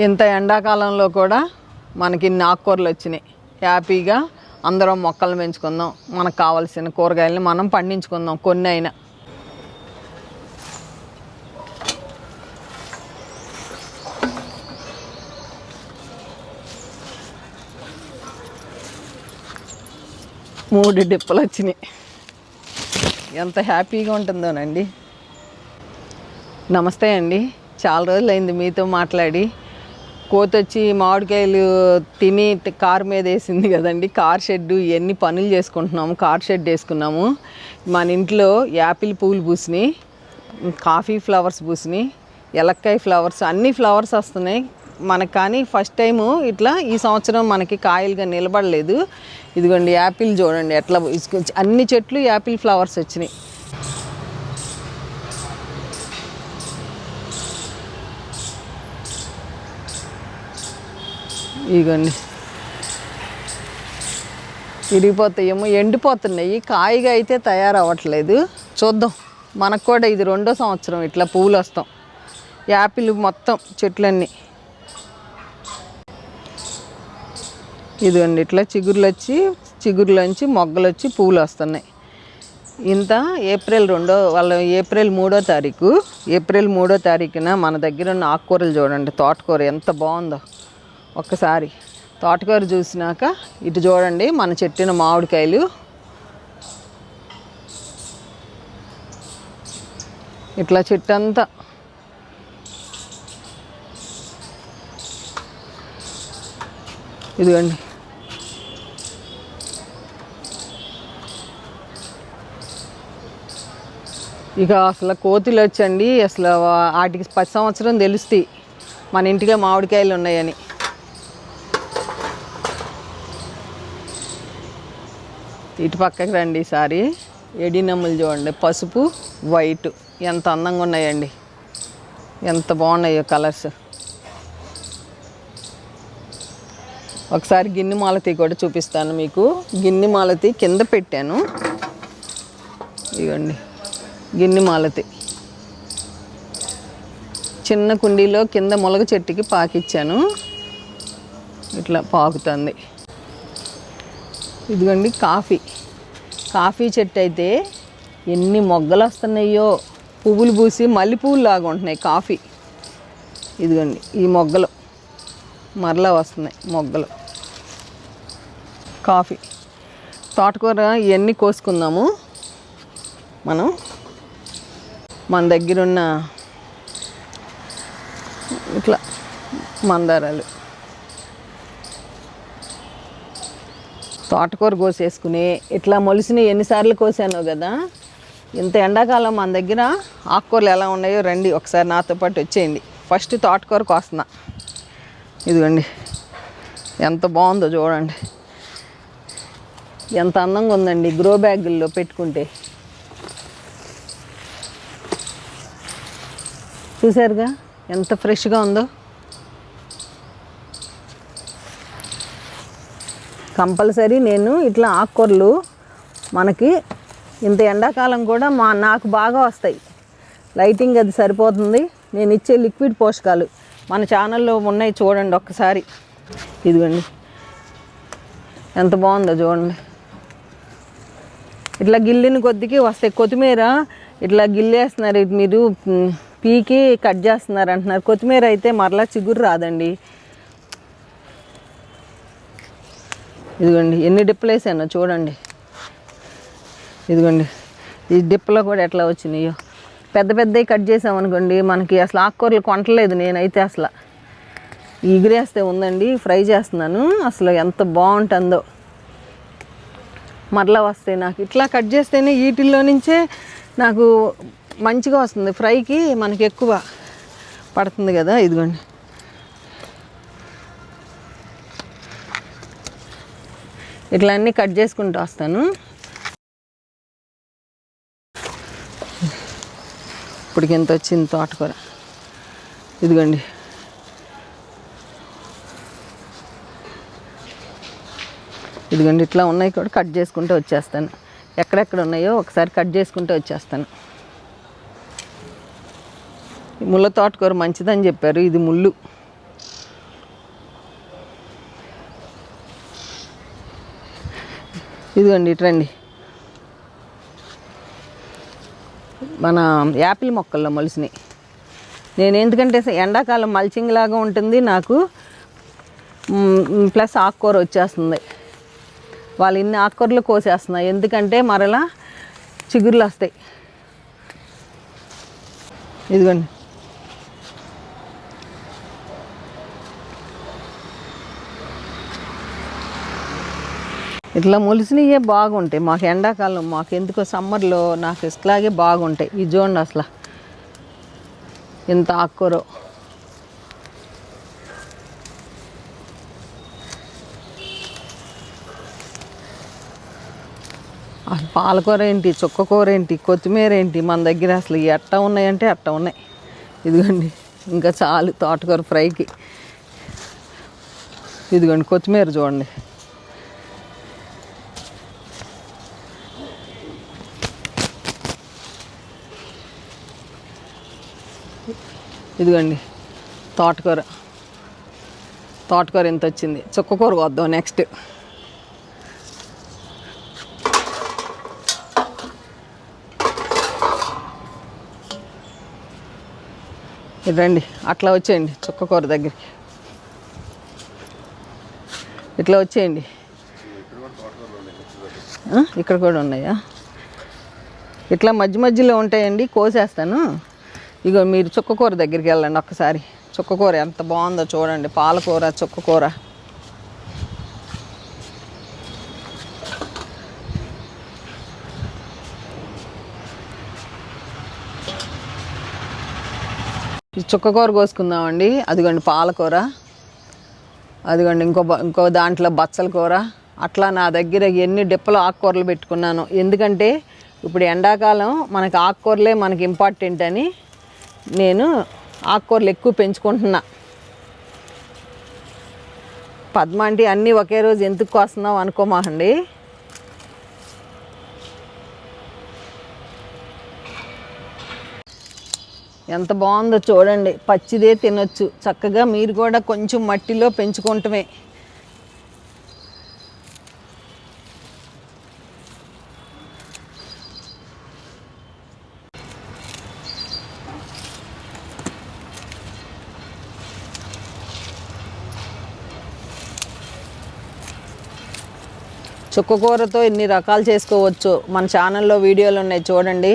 ఇంత ఎండాకాలంలో కూడా మనకి ఇన్ని ఆకుకూరలు వచ్చినాయి. హ్యాపీగా అందరం మొక్కలు పెంచుకుందాం. మనకు కావాల్సిన కూరగాయలని మనం పండించుకుందాం. కొన్ని అయినా. మూడు డిప్పలు వచ్చినాయి. ఎంత హ్యాపీగా ఉంటుందోనండి. నమస్తే అండి. చాలా రోజులైంది అయింది మీతో మాట్లాడి. కోత వచ్చి మామిడికాయలు తిని కార్ మీద వేసింది కదండి. కార్ షెడ్ ఇవన్నీ పనులు చేసుకుంటున్నాము. కార్ షెడ్ వేసుకున్నాము. మన ఇంట్లో యాపిల్ పూలు పూసినాయి కాఫీ ఫ్లవర్స్ పూసినాయి ఎలక్కాయ ఫ్లవర్స్ అన్ని ఫ్లవర్స్ వస్తున్నాయి. మనకు కానీ ఫస్ట్ టైము ఇట్లా ఈ సంవత్సరం మనకి కాయలుగా నిలబడలేదు. ఇదిగోండి యాపిల్ చూడండి ఎట్లా అన్ని చెట్లు యాపిల్ ఫ్లవర్స్ వచ్చినాయి. ఇగోండి. విరిగిపోతాయేమో ఎండిపోతున్నాయి. కాయగా అయితే తయారవ్వట్లేదు. చూద్దాం మనకు కూడా ఇది రెండో సంవత్సరం ఇట్లా పువ్వులు వస్తాం. యాపిల్ మొత్తం చెట్లన్నీ. ఇదిగోండి ఇట్లా చిగుర్లు వచ్చి చిగుర్లోంచి మొగ్గలు వచ్చి పువ్వులు వస్తున్నాయి. ఇంత ఏప్రిల్ రెండో వాళ్ళ ఏప్రిల్ మూడో తారీఖు. ఏప్రిల్ మూడో తారీఖున మన దగ్గర ఉన్న ఆకుకూరలు చూడండి తోటకూర ఎంత బాగుందో. ఒక్కసారి తోటకూర చూసినాక ఇటు చూడండి మన చెట్టిన మామిడికాయలు. ఇట్లా చెట్టు అంతా ఇదిగోండి. ఇక అసలు కోతులు వచ్చండి అసలు వాటికి పది సంవత్సరం తెలుస్తాయి. మన ఇంటికే మామిడికాయలు ఉన్నాయని. ఇటు పక్కకి రండి ఈసారి ఎడినమ్ములు చూడండి. పసుపు వైట్. ఎంత అందంగా ఉన్నాయండి. ఎంత బాగున్నాయో కలర్స్. ఒకసారి గిన్నె మాలతి కూడా చూపిస్తాను మీకు. గిన్నె మాలతి కింద పెట్టాను. ఇవ్వండి గిన్నె మాలతి. చిన్న కుండీలో కింద మొలగ చెట్టుకి పాకిచ్చాను. ఇట్లా పాకుతుంది. ఇదిగోండి కాఫీ. కాఫీ చెట్టు అయితే ఎన్ని మొగ్గలు వస్తున్నాయో పువ్వులు పూసి మల్లె లాగా ఉంటున్నాయి కాఫీ. ఇదిగోండి ఈ మొగ్గలు. మరలా వస్తున్నాయి మొగ్గలు. కాఫీ. తోటకూర ఇవన్నీ కోసుకుందాము. మనం మన దగ్గర ఉన్న ఇట్లా మందారాలు. తోటకూర కోసేసుకుని ఇట్లా మొలిసిన ఎన్నిసార్లు కోసానో కదా ఇంత ఎండాకాలం మన దగ్గర ఆకుకూరలు ఎలా ఉన్నాయో రండి ఒకసారి నాతో పాటు వచ్చేయండి. ఫస్ట్ తోటకూర కోస్తున్నా. ఇదిగోండి ఎంత బాగుందో చూడండి. ఎంత అందంగా ఉందండి గ్రో బ్యాగుల్లో పెట్టుకుంటే. చూసారుగా ఎంత ఫ్రెష్గా ఉందో. కంపల్సరీ నేను ఇట్లా ఆకుకూరలు మనకి ఇంత ఎండాకాలం కూడా మా నాకు బాగా వస్తాయి. లైటింగ్ అది సరిపోతుంది. నేను ఇచ్చే లిక్విడ్ పోషకాలు మన ఛానల్లో ఉన్నాయి చూడండి ఒక్కసారి. ఇదిగోండి. ఎంత బాగుందో చూడండి. ఇట్లా గిల్లిన కొద్దికి వస్తాయి. కొత్తిమీర ఇట్లా గిల్లేస్తున్నారు. మీరు పీకి కట్ చేస్తున్నారు అంటున్నారు. కొత్తిమీర అయితే మరలా చిగురు రాదండి. ఇదిగోండి ఎన్ని డిప్పలు వేసానో చూడండి. ఇదిగోండి ఈ డిప్పలో కూడా ఎట్లా వచ్చినాయో. పెద్ద పెద్దవి కట్ చేసామనుకోండి మనకి అసలు ఆకుకూరలు కొనట్లేదు నేనైతే అసలు. ఎగిరేస్తే ఉందండి ఫ్రై చేస్తున్నాను. అసలు ఎంత బాగుంటుందో. మరలా వస్తాయి నాకు. ఇట్లా కట్ చేస్తేనే వీటిల్లో నుంచే నాకు మంచిగా వస్తుంది. ఫ్రైకి మనకి ఎక్కువ పడుతుంది కదా ఇదిగోండి. ఇట్లా అన్నీ కట్ చేసుకుంటూ వస్తాను. ఇప్పటికి ఎంత వచ్చింది తోటకూర? ఇదిగోండి. ఇదిగోండి ఇట్లా ఉన్నాయి కూడా కట్ చేసుకుంటూ వచ్చేస్తాను. ఎక్కడెక్కడ ఉన్నాయో ఒకసారి కట్ చేసుకుంటూ వచ్చేస్తాను. ఈ ముళ్ళ తోటకూర మంచిదని చెప్పారు. ఇది ముళ్ళు. ఇదిగోండి ఇటు రండి. మన యాపిల్ మొక్కల్లో మొలిసినాయి నేను ఎందుకంటే ఎండాకాలం మల్చింగ్ లాగా ఉంటుంది నాకు. ప్లస్ ఆకుకూర వచ్చేస్తుంది. వాళ్ళు ఇన్ని ఆకుకూరలు కోసేస్తున్నాయి. ఎందుకంటే మరలా చిగుర్లు వస్తాయి. ఇదిగోండి. ఇట్లా మొలిసినవే బాగుంటాయి. మాకు ఎండాకాలం మాకు ఎందుకో సమ్మర్లో నాకు ఇట్లాగే బాగుంటాయి. ఈ చూడండి అసలు ఎంత ఆకుకూర. అసలు పాలకూర ఏంటి చుక్కకూర ఏంటి కొత్తిమీర ఏంటి మన దగ్గర అసలు ఎట్ట ఉన్నాయంటే అట్ట ఉన్నాయి. ఇదిగోండి ఇంకా చాలు తోటకూర ఫ్రైకి. ఇదిగోండి కొత్తిమీర చూడండి. ఇదిగోండి తోటకూర. తోటకూర ఎంత వచ్చింది. చుక్కకూర వద్దాం నెక్స్ట్. రండి అట్లా వచ్చేయండి చుక్కకూర దగ్గరికి. ఇట్లా వచ్చేయండి. ఇక్కడ కూడా ఉన్నాయా? ఇట్లా మధ్య మధ్యలో ఉంటాయండి కోసేస్తాను. ఇగో మీరు చుక్కకూర దగ్గరికి వెళ్ళండి ఒక్కసారి. చుక్కకూర ఎంత బాగుందో చూడండి. పాలకూర చుక్కకూర. ఈ చుక్కకూర కోసుకుందామండి. అదిగోండి పాలకూర. అదిగోండి ఇంకో ఇంకో దాంట్లో బచ్చల కూర. అట్లా నా దగ్గర ఎన్ని డిప్పలు ఆకుకూరలు పెట్టుకున్నాను. ఎందుకంటే ఇప్పుడు ఎండాకాలం మనకి ఆకుకూరలే మనకి ఇంపార్టెంట్ అని నేను ఆకుకూరలు ఎక్కువ పెంచుకుంటున్నా. పద్మ అంటే అన్నీ ఒకే రోజు ఎందుకు కోస్తున్నావు అనుకోమాకండి. ఎంత బాగుందో చూడండి పచ్చిదే తినొచ్చు. చక్కగా మీరు కూడా కొంచెం మట్టిలో పెంచుకుంటమే. చుక్కకూరతో ఎన్ని రకాలు చేసుకోవచ్చు? మన ఛానల్లో వీడియోలు ఉన్నాయి చూడండి.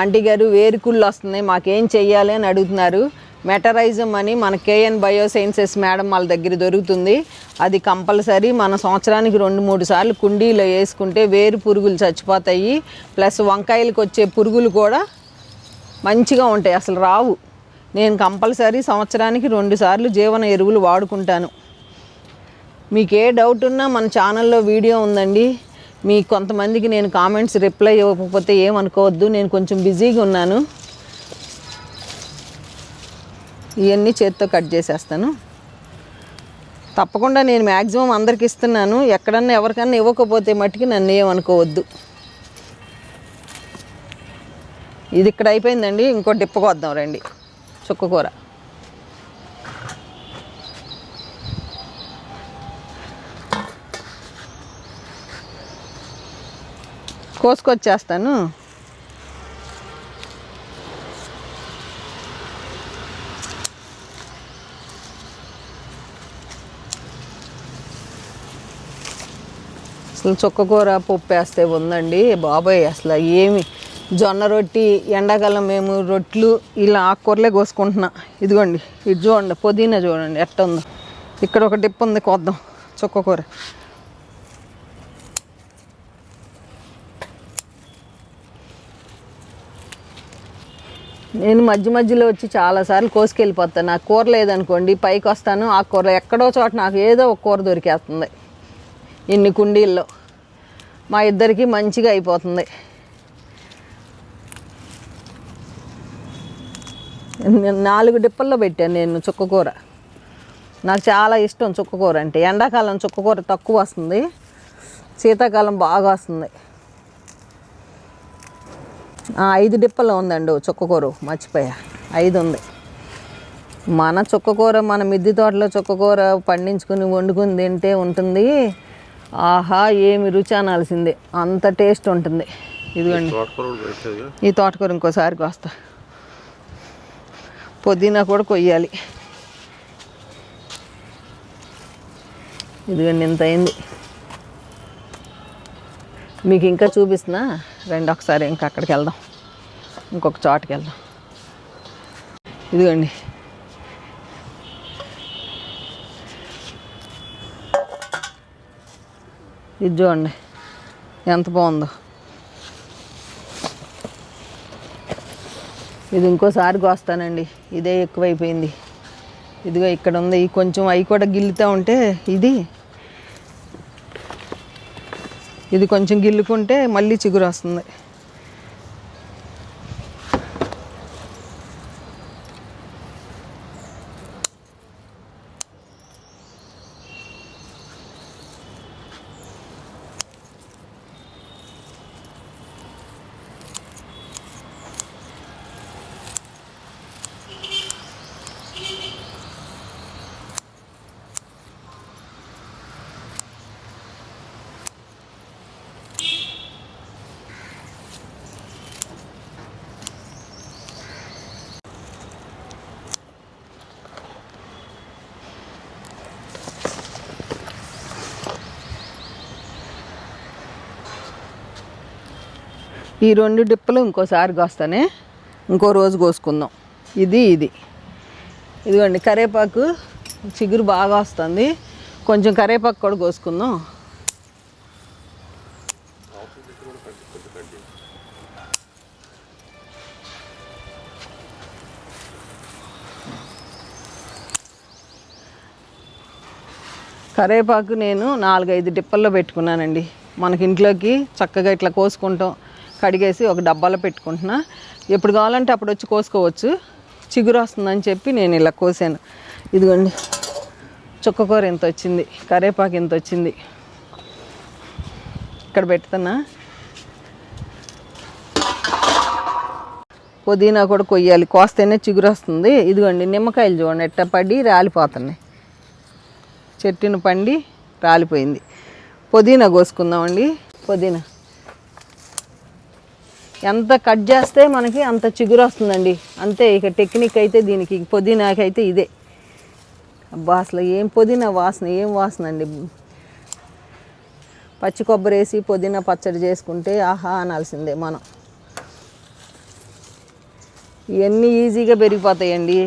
ఆంటీ గారు వేరుకుళ్ళు వస్తున్నాయి మాకేం చెయ్యాలి అని అడుగుతున్నారు. మెటరైజం అని మన కేఎన్ బయోసైన్సెస్ మేడం వాళ్ళ దగ్గర దొరుకుతుంది. అది కంపల్సరీ మన సంవత్సరానికి రెండు మూడు సార్లు కుండీలో వేసుకుంటే వేరు పురుగులు చచ్చిపోతాయి. ప్లస్ వంకాయలకు వచ్చే పురుగులు కూడా మంచిగా ఉంటాయి అసలు రావు. నేను కంపల్సరీ సంవత్సరానికి రెండు సార్లు జీవన ఎరువులు వాడుకుంటాను. మీకు ఏ డౌట్ ఉన్నా మన ఛానల్లో వీడియో ఉందండి. మీ కొంతమందికి నేను కామెంట్స్ రిప్లై ఇవ్వకపోతే ఏమనుకోవద్దు. నేను కొంచెం బిజీగా ఉన్నాను. ఇవన్నీ చేత్తో కట్ చేసేస్తాను. తప్పకుండా నేను మ్యాక్సిమం అందరికి ఇస్తున్నాను. ఎక్కడన్నా ఎవరికన్నా ఇవ్వకపోతే మట్టుకి నన్ను ఏమనుకోవద్దు. ఇది ఇక్కడ అయిపోయిందండి. ఇంకో డిప్పకు వద్దాం రండి. చుక్కకూర కోసుకొచ్చేస్తాను. అసలు చుక్కకూర పప్పు వేస్తే ఉందండి. బాబాయ్ అసలు ఏమి. జొన్న రొట్టి ఎండాకాలం మేము రొట్లు ఇలా ఆకుకూరలే కోసుకుంటున్నా. ఇదిగోండి ఇది చూడండి పుదీనా చూడండి ఎట్ట ఉందో ఇక్కడ ఒక డిప్ ఉంది కోద్దాం చుక్కకూర నేను మధ్య మధ్యలో వచ్చి చాలాసార్లు కోసుకెళ్ళిపోతాను. నాకు కూర లేదనుకోండి పైకి వస్తాను ఆ కూర ఎక్కడో చోట నాకు ఏదో ఒక కూర దొరికేస్తుంది. ఇన్ని కుండీల్లో. మా ఇద్దరికి మంచిగా అయిపోతుంది. నాలుగు డిప్పల్లో పెట్టాను నేను చుక్కకూర నాకు చాలా ఇష్టం చుక్కకూర అంటే. ఎండాకాలం చుక్కకూర తక్కువ వస్తుంది. శీతాకాలం బాగా వస్తుంది. ఐదు డిప్పల్లో ఉందండి చుక్కకూర. మర్చిపోయా. ఐదు ఉంది. మన చుక్కకూర మన మిద్దె తోటలో చుక్కకూర పండించుకుని వండుకుని తింటే ఉంటుంది. ఆహా ఏమి రుచి అనాల్సిందే. అంత టేస్ట్ ఉంటుంది. ఇదిగోండి. ఈ తోటకూర ఇంకోసారి కోస్తా. పుదీనా కూడా కొయ్యాలి. ఇదిగోండి ఇంత అయింది. మీకు ఇంకా చూపిస్తున్నా? రండి ఒకసారి ఇంకా అక్కడికి వెళ్దాం. ఇంకొక చోటకి వెళ్దాం. ఇదిగోండి. ఇది చూడండి. ఎంత బాగుందో. ఇది ఇంకోసారి కోస్తానండి. ఇదే ఎక్కువైపోయింది. ఇదిగో ఇక్కడ ఉంది. కొంచెం అవి కూడా గిల్లుతూ ఉంటే ఇది ఇది కొంచెం గిల్లుకుంటే మళ్ళీ చిగురు వస్తుంది. ఈ రెండు డిప్పలు ఇంకోసారి కోస్తానే ఇంకో రోజు కోసుకుందాం. ఇది ఇది. ఇదిగోండి కరేపాకు చిగురు బాగా వస్తుంది. కొంచెం కరేపాకు కూడా కోసుకుందాం. కరేపాకు నేను నాలుగైదు డిప్పల్లో పెట్టుకున్నానండి. మనకి ఇంట్లోకి చక్కగా ఇట్లా కోసుకుంటాం. కడిగేసి ఒక డబ్బాలో పెట్టుకుంటున్నా. ఎప్పుడు కావాలంటే అప్పుడు వచ్చి కోసుకోవచ్చు. చిగురు వస్తుందని చెప్పి నేను ఇలా కోసాను. ఇదిగోండి. చుక్కకూర ఇంత వచ్చింది. కరేపాకు ఇంత వచ్చింది. ఇక్కడ పెడుతున్నా. పుదీనా కూడా కొయ్యాలి. కోస్తేనే చిగురు వస్తుంది. ఇదిగోండి నిమ్మకాయలు చూడండి. ఎట్ట పడి రాలిపోతున్నాయి. చెట్టును పండి రాలిపోయింది. పుదీనా కోసుకుందామండి. పుదీనా. ఎంత కట్ చేస్తే మనకి అంత చిగురు వస్తుందండి. అంతే ఇక టెక్నిక్ అయితే దీనికి పుదీనాకైతే ఇదే. అబ్బా అసలు ఏం పుదీనా వాసన ఏం వాసన అండి. పచ్చి కొబ్బరి వేసి పుదీనా పచ్చడి చేసుకుంటే ఆహా అనాల్సిందే మనం. ఇవన్నీ ఈజీగా పెరిగిపోతాయండి.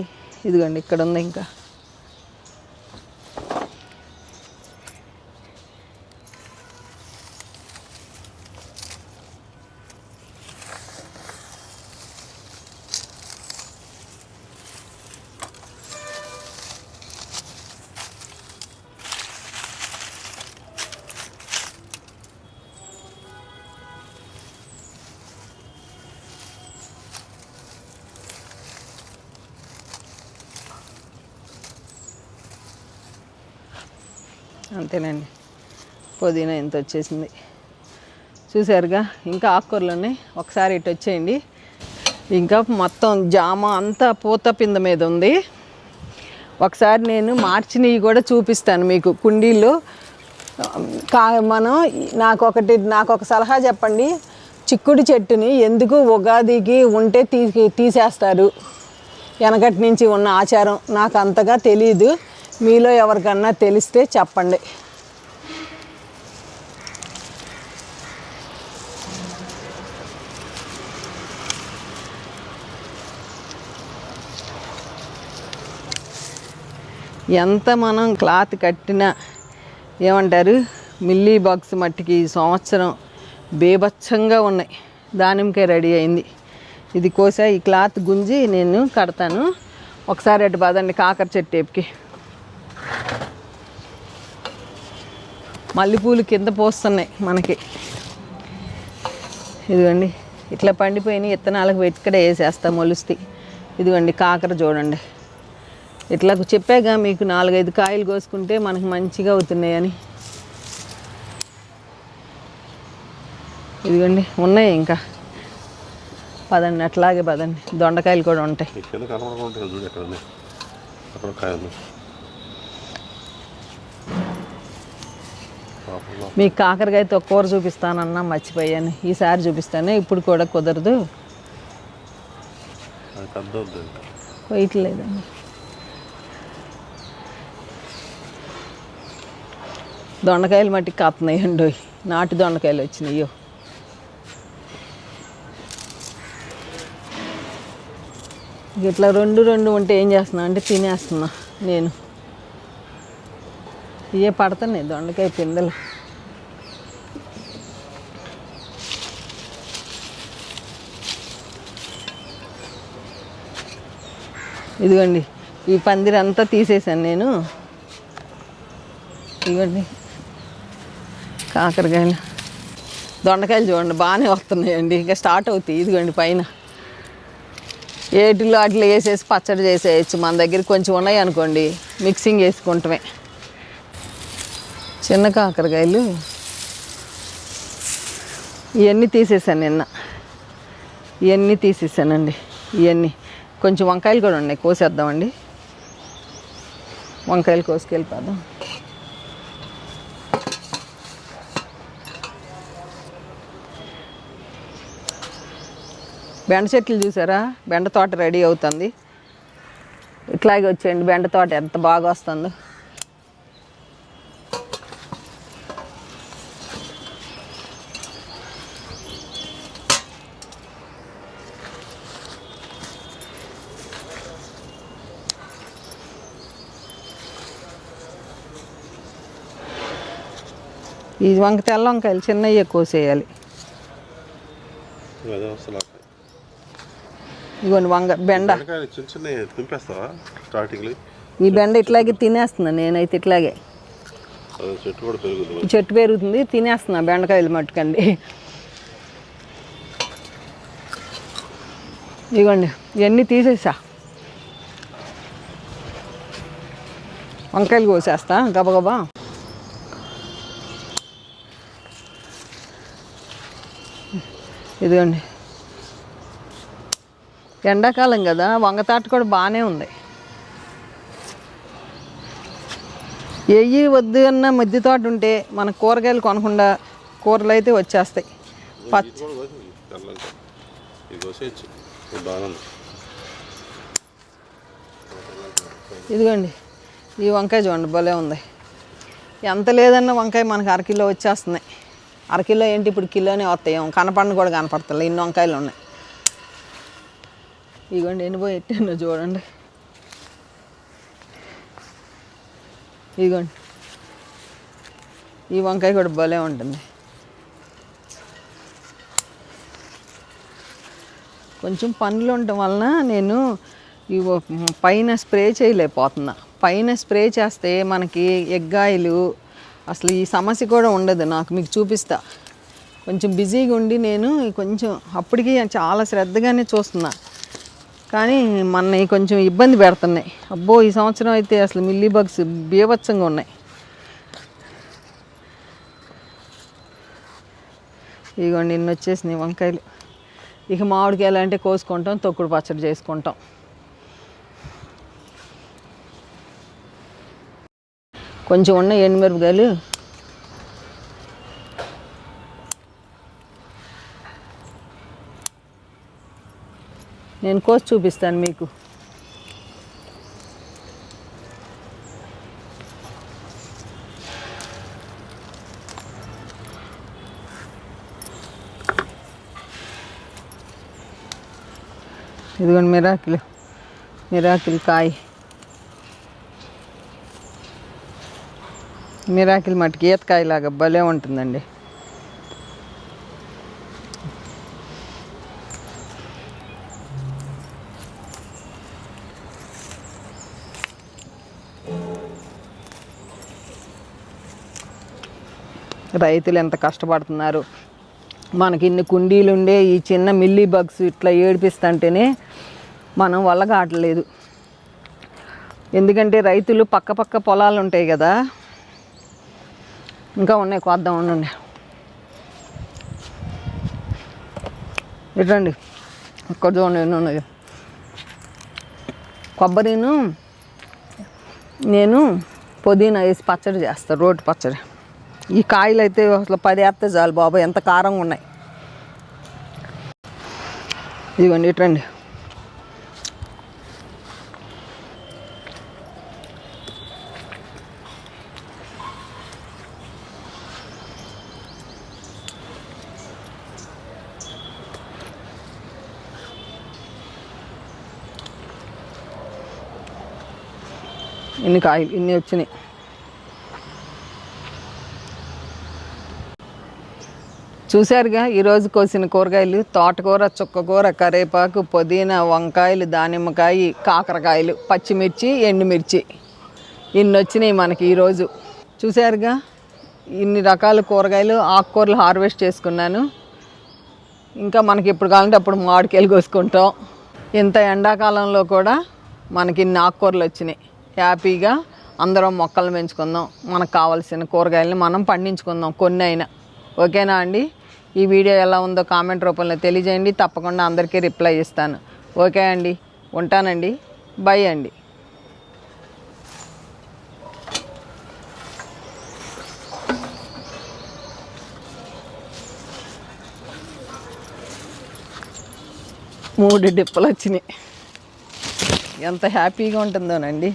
ఇదిగోండి ఇక్కడ ఉంది ఇంకా. అంతేనండి. పుదీనా ఇంత వచ్చేసింది చూసారుగా ఇంకా ఆకుకూరలు ఉన్నాయి ఒకసారి ఇటు వచ్చేయండి. ఇంకా మొత్తం జామ అంతా పూత పింద మీద ఉంది. ఒకసారి నేను మార్చినవి కూడా చూపిస్తాను మీకు కుండీలు కా మనం నాకు ఒకటి నాకు ఒక సలహా చెప్పండి. చిక్కుడు చెట్టుని ఎందుకు ఉగాదికి ఉంటే తీ తీసేస్తారు? వెనకటి నుంచి ఉన్న ఆచారం నాకు అంతగా తెలియదు మీలో ఎవరికన్నా తెలిస్తే చెప్పండి. ఎంత మనం క్లాత్ కట్టినా ఏమంటారు? మిల్లీ బాక్స్ మట్టికి ఈ సంవత్సరం బేభత్సంగా ఉన్నాయి. దానిమ్మకాయ రెడీ అయింది. ఇది కోసా ఈ క్లాత్ గుంజి నేను కడతాను. ఒకసారి అటు బాదండి కాకర చెట్టు టేపుకి మల్లెపూలు కింద పోస్తున్నాయి మనకి. ఇదిగోండి ఇట్లా పండిపోయిన ఇత్తనాలకు వెతికడే వేసేస్తా మొలుస్తాయి ఇదిగోండి కాకర చూడండి. ఇట్లా చెప్పాగా మీకు నాలుగైదు కాయలు కోసుకుంటే మనకు మంచిగా అవుతున్నాయని. ఇదిగోండి ఉన్నాయి ఇంకా. పదండి అట్లాగే పదండి. దొండకాయలు కూడా ఉంటాయి ఈ కింద కనబడకుండా ఉంటుంది చూడు ఎక్కడ ఉంది అక్కడ కాయ ఉంది పాపంలో మీకు కాకరకాయతో కూర చూపిస్తానన్నా మర్చిపోయాను. ఈసారి చూపిస్తాను. ఇప్పుడు కూడా కుదరదు. పోయట్లేదండి దొండకాయలు మట్టికి కాస్తున్నాయండి నాటు దొండకాయలు వచ్చినాయో. ఇట్లా రెండు రెండు ఉంటే ఏం చేస్తున్నా? అంటే తినేస్తున్నా నేను. ఇవే పడుతున్నాయి దొండకాయ పిందెలు. ఇదిగోండి ఈ పందిరి అంతా తీసేసాను నేను. ఇదిగోండి కాకరకాయలు. దొండకాయలు చూడండి బాగానే వస్తున్నాయండి. ఇంకా స్టార్ట్ అవుతాయి ఇదిగోండి పైన. ఏటిలో అట్లా వేసేసి పచ్చడి చేసేయచ్చు. మన దగ్గర కొంచెం ఉన్నాయి అనుకోండి మిక్సింగ్ వేసుకుంటమే చిన్న కాకరకాయలు. ఇవన్నీ తీసేసాను నిన్న. ఇవన్నీ తీసేసానండి. ఇవన్నీ కొంచెం వంకాయలు కూడా ఉన్నాయి. కోసేద్దామండి. వంకాయలు కోసుకెళ్ళిపోదాం. బెండ చెట్లు చూసారా? బెండ తోట రెడీ అవుతుంది. ఇట్లాగే వచ్చేయండి. బెండ తోట ఎంత బాగా వస్తుందో. ఈ వంక తెల్ల వంకాయలు చిన్నయ్యే కోసేయాలి అదే అసలు ఇగోండి వంగ బెండ. ఈ బెండ ఇట్లాగే తినేస్తున్నాను నేనైతే ఇట్లాగే. చెట్టు పెరుగుతుంది తినేస్తున్నా బెండకాయలు మట్టుకండి. ఇదిగోండి ఇవన్నీ తీసేసా. వంకాయలు కోసేస్తా గబగబా. ఇదిగోండి. ఎండాకాలం కదా వంగతాట కూడా బాగానే ఉంది. ఎయ్యి వద్దు అన్న మధ్య తోట ఉంటే మన కూరగాయలు కొనకుండా కూరలు అయితే వచ్చేస్తాయి. పచ్చ ఇదిగోండి ఈ వంకాయ చూడండి భలే ఉంది. ఎంత లేదన్న వంకాయ మనకు అరకిలో వచ్చేస్తున్నాయి. అరకిలో ఏంటి? ఇప్పుడు కిలోనే వస్తాయి. కనపడిన కూడా కనపడతలే. ఇన్ని వంకాయలు ఉన్నాయి. ఇదిగోండి ఎండిపోయి ఎట్టిందో చూడండి. ఇదిగోండి ఈ వంకాయ కూడా భలే ఉంటుంది. కొంచెం పనులు ఉండటం వలన నేను ఈ పైన స్ప్రే చేయలేకపోతున్నా. పైన స్ప్రే చేస్తే మనకి ఎగ్గాయలు అసలు ఈ సమస్య కూడా ఉండదు నాకు మీకు చూపిస్తా. కొంచెం బిజీగా ఉండి నేను కొంచెం అప్పటికి చాలా శ్రద్ధగానే చూస్తున్నా. కానీ మన కొంచెం ఇబ్బంది పెడుతున్నాయి. అబ్బో ఈ సంవత్సరం అయితే అసలు మిల్లీ బగ్స్ బీభత్సంగా ఉన్నాయి. ఇదిగోండి నిన్న వచ్చేసినాయి వంకాయలు. ఇక మామిడికాయలు అంటే కోసుకుంటాం తొక్కుడు పచ్చడి చేసుకుంటాం. కొంచెం ఉన్న ఎండుమిరపకాయలు. నేను కోసి చూపిస్తాను మీకు. ఇదిగోండి మిరాకిల్ మిరాకిల్ కాయ. మిరాకిల్ మటుకి ఈతకాయలాగా భలే ఉంటుందండి. రైతులు ఎంత కష్టపడుతున్నారు. మనకి ఇన్ని కుండీలు ఉండే ఈ చిన్న మిల్లీ బగ్స్ ఇట్లా ఏడిపిస్తుంటేనే మనం వల్ల కావట్లేదు. ఎందుకంటే రైతులు పక్క పక్క పొలాలు ఉంటాయి కదా. ఇంకా ఉన్నాయి కోద్దాం ఉండండి. ఇటండి ఇక్కడ చూడండి ఎన్ని ఉన్నాయి. కొబ్బరిను నేను పుదీనా వేసి పచ్చడి చేస్తాను రోటి పచ్చడి. ఈ కాయలు అయితే అసలు పది వేస్తే చాలు బాబు ఎంత కారంగా ఉన్నాయి. ఇదిగోండి ఇటండి ఇన్ని కాయలు ఇన్ని వచ్చినాయి? చూశారుగా ఈరోజు కోసిన కూరగాయలు తోటకూర చుక్కకూర కరేపాకు పుదీనా వంకాయలు దానిమ్మకాయ కాకరకాయలు పచ్చిమిర్చి ఎండుమిర్చి. ఇన్ని వచ్చినాయి మనకి ఈరోజు చూశారుగా ఇన్ని రకాల కూరగాయలు ఆకుకూరలు హార్వెస్ట్ చేసుకున్నాను. ఇంకా మనకి ఎప్పుడు కావాలంటే అప్పుడు మామిడికాయలు కోసుకుంటాం. ఇంత ఎండాకాలంలో కూడా మనకి ఇన్ని ఆకుకూరలు వచ్చినాయి. హ్యాపీగా అందరం మొక్కలు పెంచుకుందాం. మనకు కావాల్సిన కూరగాయలని మనం పండించుకుందాం కొన్ని అయినా. ఓకేనా అండి? ఈ వీడియో ఎలా ఉందో కామెంట్ రూపంలో తెలియజేయండి. తప్పకుండా అందరికీ రిప్లై ఇస్తాను. ఓకే అండి? ఉంటానండి. బై అండి. మూడు డిప్పలు వచ్చినాయి ఎంత హ్యాపీగా ఉంటుందోనండి.